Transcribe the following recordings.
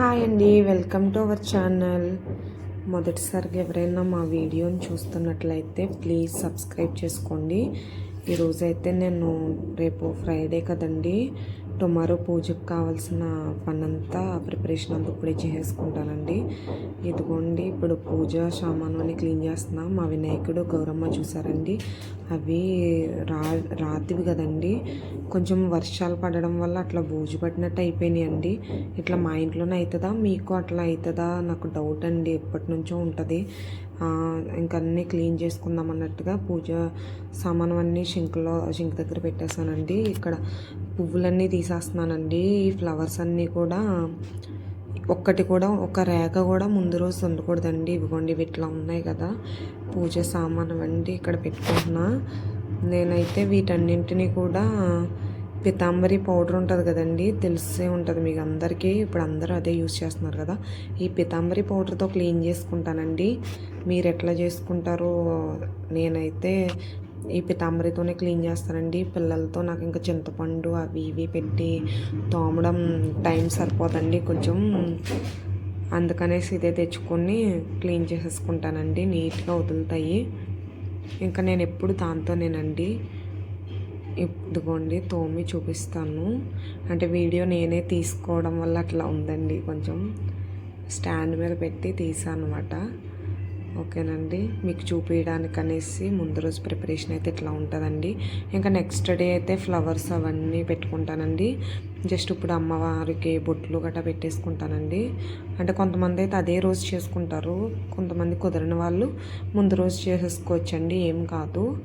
Hi అండి welcome to our channel. మొదటిసారిగా ఎవరైనా మా వీడియోని చూస్తున్నట్లయితే ప్లీజ్ సబ్స్క్రైబ్ చేసుకోండి. ఈరోజు అయితే నేను రేపు ఫ్రైడే కదండి. టుమారో పూజకు కావాల్సిన పనంతా ప్రిపరేషన్ అంతా ఇప్పుడే చేసుకుంటానండి ఇదిగోండి ఇప్పుడు పూజ సామాను అని క్లీన్ చేస్తున్నా. మా వినాయకుడు గౌరమ్మ చూసారండి అవి రా రాతివి కదండి. కొంచెం వర్షాలు పడడం వల్ల అట్లా బూజు పట్టినట్టు అయిపోయినాయండి. ఇట్లా మా ఇంట్లోనే అవుతుందా మీకు అట్లా అవుతుందా నాకు డౌట్ అండి. ఎప్పటి నుంచో ఉంటుంది. ఇంకా అన్నీ క్లీన్ చేసుకుందాం అన్నట్టుగా పూజ సామాను అన్నీ షింక్లో షింక్ దగ్గర పెట్టేశానండి. ఇక్కడ పువ్వులన్నీ తీసేస్తున్నానండి. ఈ ఫ్లవర్స్ అన్నీ కూడా ఒక్కటి కూడా ఒక రేఖ కూడా ముందు రోజు ఉండకూడదండి. ఇవిగోండి ఇవి ఇట్లా ఉన్నాయి కదా. పూజ సామాను అండి ఇక్కడ పెట్టుకుంటున్నా. నేనైతే వీటన్నింటినీ కూడా పితాంబరి పౌడర్ ఉంటుంది కదండి తెలిసే ఉంటుంది మీకు అందరికీ. ఇప్పుడు అందరూ అదే యూస్ చేస్తున్నారు కదా. ఈ పితాంబరి పౌడర్తో క్లీన్ చేసుకుంటానండి. మీరు ఎట్లా చేసుకుంటారో నేనైతే ఈ పితాంబరితోనే క్లీన్ చేస్తానండి. పిల్లలతో నాకు ఇంకా చింతపండు అవి ఇవి పెట్టి తోమడం టైం సరిపోదండి కొంచెం. అందుకనేసి ఇదే తెచ్చుకొని క్లీన్ చేసేసుకుంటానండి. నీట్గా వదులుతాయి. ఇంకా నేను ఎప్పుడు దాంతోనేనండి. ఇదిగోండి తోమి చూపిస్తాను. అంటే వీడియో నేనే తీసుకోవడం వల్ల అట్లా ఉందండి కొంచెం. స్టాండ్ మీద పెట్టి తీసాను అనమాట ఓకేనండి. మీకు చూపించడానికి అనేసి ముందు రోజు ప్రిపరేషన్ అయితే ఇట్లా ఉంటుందండి. ఇంకా నెక్స్ట్ డే అయితే ఫ్లవర్స్ అవన్నీ పెట్టుకుంటానండి. జస్ట్ ఇప్పుడు అమ్మవారికి బొట్లు గట్రా పెట్టేసుకుంటానండి. అంటే కొంతమంది అయితే అదే రోజు చేసుకుంటారు. కొంతమంది కుదరని వాళ్ళు ముందు రోజు చేసేసుకోవచ్చండి. ఏం కాదు.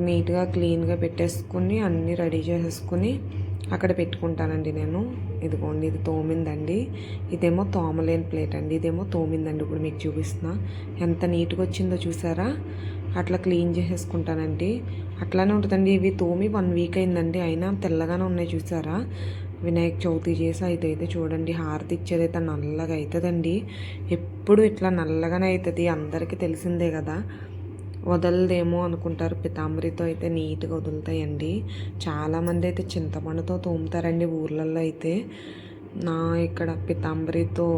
నీట్గా క్లీన్గా పెట్టేసుకుని అన్నీ రెడీ చేసేసుకుని అక్కడ పెట్టుకుంటానండి నేను. ఇదిగోండి ఇది తోమిందండి. ఇదేమో తోమలేని ప్లేట్ అండి. ఇదేమో తోమిందండి ఇప్పుడు మీకు చూపిస్తున్నా. ఎంత నీట్గా వచ్చిందో చూసారా? అట్లా క్లీన్ చేసేసుకుంటానండి. అట్లానే ఉంటుందండి ఇవి తోమి వన్ వీక్ అయిందండి. అయినా తెల్లగానే ఉన్నాయి చూసారా? వినాయక చవితి చేసి అయితే చూడండి హారతి ఇచ్చేదైతే నల్లగా అవుతుందండి ఎప్పుడు ఇట్లా నల్లగానే అవుతుంది అందరికీ తెలిసిందే కదా. వదలదేమో అనుకుంటారు. పితాంబరితో అయితే నీట్గా వదులుతాయండి. చాలామంది అయితే చింతపండుతో తోముతారండి ఊర్లలో అయితే. నా ఇక్కడ పితాంబరితో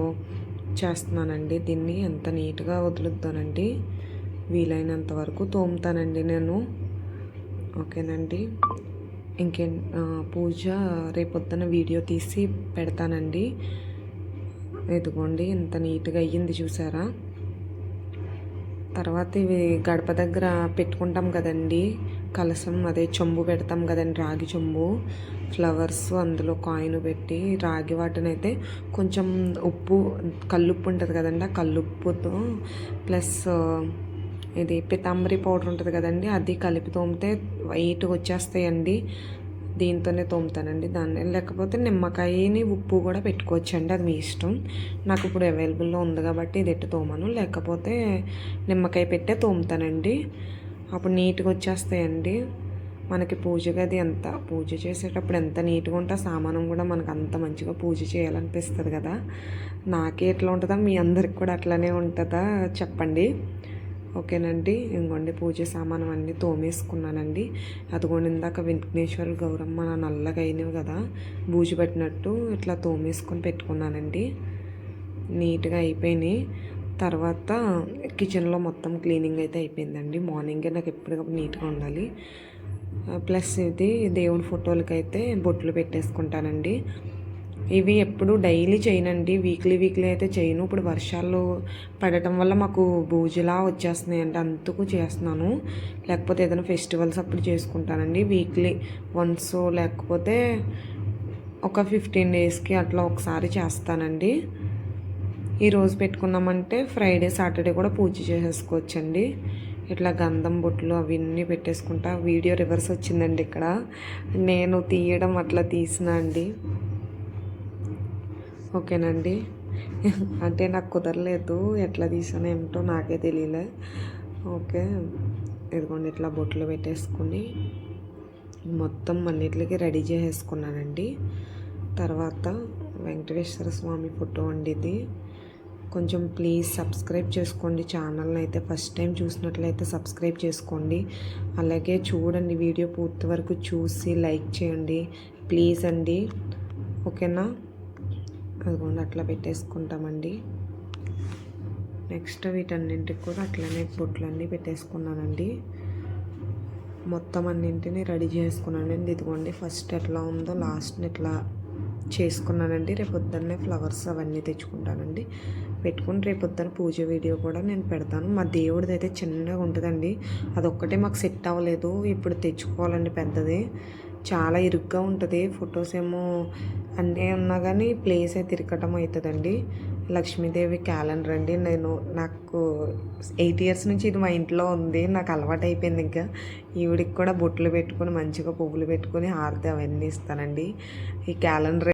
చేస్తున్నానండి. దీన్ని ఎంత నీట్గా వదులుతానండి. వీలైనంత వరకు తోముతానండి నేను. ఓకేనండి. ఇంకే పూజ రేపొద్దున వీడియో తీసి పెడతానండి. ఇదిగోండి ఎంత నీట్గా అయ్యింది చూసారా? తర్వాత ఇవి గడప దగ్గర పెట్టుకుంటాం కదండి. కలసం అదే చెంబు పెడతాం కదండి రాగి చెంబు. ఫ్లవర్స్ అందులో కాయిన్ పెట్టి రాగి వాటిని అయితే కొంచెం ఉప్పు కల్లుప్పు ఉంటుంది కదండి ఆ కల్లుప్పుతో ప్లస్ ఇది పితాంబరి పౌడర్ ఉంటుంది కదండి అది కలిపి తోమితే వైట్గా వచ్చేస్తాయండి. దీంతోనే తోముతానండి దాన్ని. లేకపోతే నిమ్మకాయని ఉప్పు కూడా పెట్టుకోవచ్చండి అది మీ ఇష్టం. నాకు ఇప్పుడు అవైలబుల్లో ఉంది కాబట్టి ఇది ఎట్టు తోమను. లేకపోతే నిమ్మకాయ పెట్టే తోముతానండి. అప్పుడు నీట్గా వచ్చేస్తాయండి. మనకి పూజ గది ఎంత పూజ చేసేటప్పుడు ఎంత నీట్గా ఉంటే సామానం కూడా మనకు అంత మంచిగా పూజ చేయాలనిపిస్తుంది కదా. నాకే ఎట్లా ఉంటుందా మీ అందరికి కూడా అట్లానే ఉంటుందా చెప్పండి. ఓకేనండి ఇంకోండి పూజ సామానం అన్నీ తోమేసుకున్నానండి. అదిగోండి ఇందాక వెంకటేశ్వర గౌరమ్మ నల్లగా అయినవి కదా బూజు పెట్టినట్టు ఇట్లా తోమేసుకొని పెట్టుకున్నానండి. నీట్గా అయిపోయినాయి. తర్వాత కిచెన్లో మొత్తం క్లీనింగ్ అయితే అయిపోయిందండి. మార్నింగే నాకు ఎప్పటికప్పుడు నీట్గా ఉండాలి. ప్లస్ ఇది దేవుని ఫోటోలకైతే బొట్లు పెట్టేసుకుంటానండి. ఇవి ఎప్పుడు డైలీ చేయనండి. వీక్లీ వీక్లీ అయితే చేయను. ఇప్పుడు వర్షాలు పడటం వల్ల మాకు బూజులా వచ్చేస్తున్నాయి అంటే అందుకు చేస్తున్నాను. లేకపోతే ఏదైనా ఫెస్టివల్స్ అప్పుడు చేసుకుంటానండి. వీక్లీ వన్స్ లేకపోతే ఒక ఫిఫ్టీన్ డేస్కి అట్లా ఒకసారి చేస్తానండి. ఈరోజు పెట్టుకున్నామంటే ఫ్రైడే సాటర్డే కూడా పూజ చేసేసుకోవచ్చండి. ఇట్లా గంధం బొట్లు అవన్నీ పెట్టేసుకుంటా వీడియో రివర్స్ వచ్చిందండి ఇక్కడ. నేను తీయడం అట్లా తీసిన అండి. ఓకేనండి. అంటే నాకు కుదరలేదు. ఎట్లా తీసాను ఏమిటో నాకే తెలియలే. ఓకే. ఇదిగోండి ఇట్లా బొట్లు పెట్టేసుకుని మొత్తం అన్నిటికి రెడీ చేసేసుకున్నానండి. తర్వాత వెంకటేశ్వర స్వామి ఫోటో అండి ఇది. కొంచెం ప్లీజ్ సబ్స్క్రైబ్ చేసుకోండి ఛానల్ని అయితే. ఫస్ట్ టైం చూసినట్లయితే సబ్స్క్రైబ్ చేసుకోండి. అలాగే చూడండి వీడియో పూర్తి వరకు చూసి లైక్ చేయండి. ప్లీజ్ అండి. ఓకేనా? అదిగోండి అట్లా పెట్టేసుకుంటామండి. నెక్స్ట్ వీటన్నింటికి కూడా అట్లనే బొట్లన్నీ పెట్టేసుకున్నానండి. మొత్తం అన్నింటిని రెడీ చేసుకున్నానండి. ఇదిగోండి ఫస్ట్ ఎట్లా ఉందో లాస్ట్ని ఎట్లా చేసుకున్నానండి. రేపు పొద్దున్నే ఫ్లవర్స్ అవన్నీ తెచ్చుకుంటానండి. పెట్టుకుని రేపు పొద్దున్న పూజ వీడియో కూడా నేను పెడతాను. మా దేవుడిది అయితే చిన్నగా ఉంటుందండి. అదొక్కటే మాకు సెట్ అవ్వలేదు. ఇప్పుడు తెచ్చుకోవాలండి పెద్దది. చాలా ఇరుగ్గా ఉంటుంది. ఫొటోస్ ఏమో అన్నీ ఉన్నా కానీ ప్లేస్ అయితే తిరగటం అవుతుందండి లక్ష్మీదేవి క్యాలెండర్ అండి. నేను నాకు ఎయిట్ ఇయర్స్ నుంచి ఇది మా ఇంట్లో ఉంది. నాకు అలవాటు అయిపోయింది ఇంకా. ఈవిడికి కూడా బొట్లు పెట్టుకొని మంచిగా పువ్వులు పెట్టుకొని హారతి అవన్నీ ఇస్తానండి. ఈ క్యాలెండర్